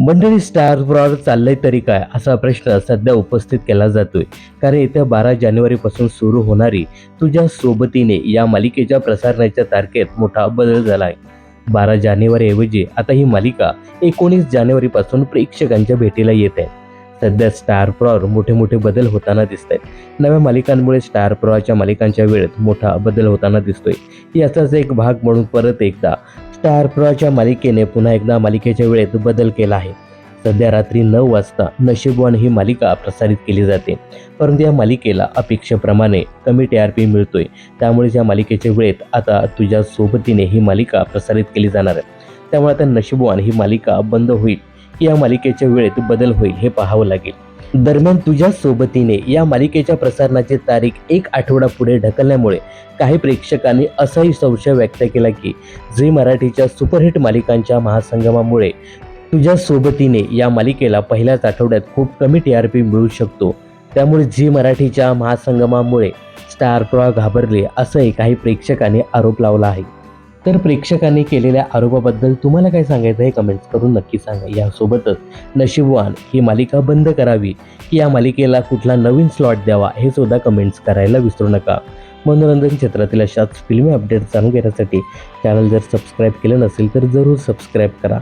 मंडळी स्टार प्रॉर चाललंय तरी काय? असा प्रश्न सध्या उपस्थित केला जातोय. कारण येत्या बारा जानेवारीपासून सुरू होणारी तुझ्या सोबतीने या मालिकेच्या प्रसारणाच्या तारखेत मोठा बदल झाला आहे बारा जानेवारीऐवजी आता ही मालिका एकोणीस जानेवारीपासून प्रेक्षकांच्या भेटीला येत. आहे सध्या स्टार प्रॉर मोठे मोठे बदल होताना दिसत आहेत नव्या मालिकांमुळे स्टार प्रॉवरच्या मालिकांच्या वेळेत मोठा बदल होताना दिसतोय. याचाच एक भाग म्हणून परत एकदा स्टार प्रॉच्या मालिकेने पुन्हा एकदा मालिकेच्या वेळेत बदल केला आहे. सध्या रात्री नऊ वाजता नशीबवान ही मालिका प्रसारित केली जाते. परंतु या मालिकेला अपेक्षेप्रमाणे कमी टी आर पी मिळतोय. त्यामुळे या मालिकेच्या वेळेत आता तुझ्या सोबतीने ही मालिका प्रसारित केली जाणार आहे. त्यामुळे आता नशीबवान ही मालिका बंद होईल. या मालिकेच्या वेळेत बदल होईल हे पाहावं लागेल. दरम्यान तुझ्या सोबतीने या मालिकेच्या प्रसारणाची तारीख एक आठवडा पुढे ढकलल्यामुळे काही प्रेक्षकांनी असाही संशय व्यक्त केला की झी मराठीच्या सुपरहिट मालिकांच्या महासंगमामुळे तुझ्या सोबतीने या मालिकेला पहिल्याच आठवड्यात खूप कमी टी आर पी मिळू शकतो. त्यामुळे झी मराठीच्या महासंगमामुळे स्टार प्रॉ घाबरले असंही काही प्रेक्षकांनी आरोप लावला आहे. तर प्रेक्षकांनी केलेल्या आरोपाबद्दल तुम्हाला काय सांगायचं हे कमेंट्स करून नक्की सांगा. यासोबतच नशीबवान ही मालिका बंद करावी की या मालिकेला कुठला नवीन स्लॉट द्यावा हे सुद्धा कमेंट्स करायला विसरू नका. मनोरंजन क्षेत्रातील अशाच फिल्मी अपडेट जाणून घेण्यासाठी चॅनल जर सबस्क्राईब केलं नसेल तर जरूर सबस्क्राईब करा.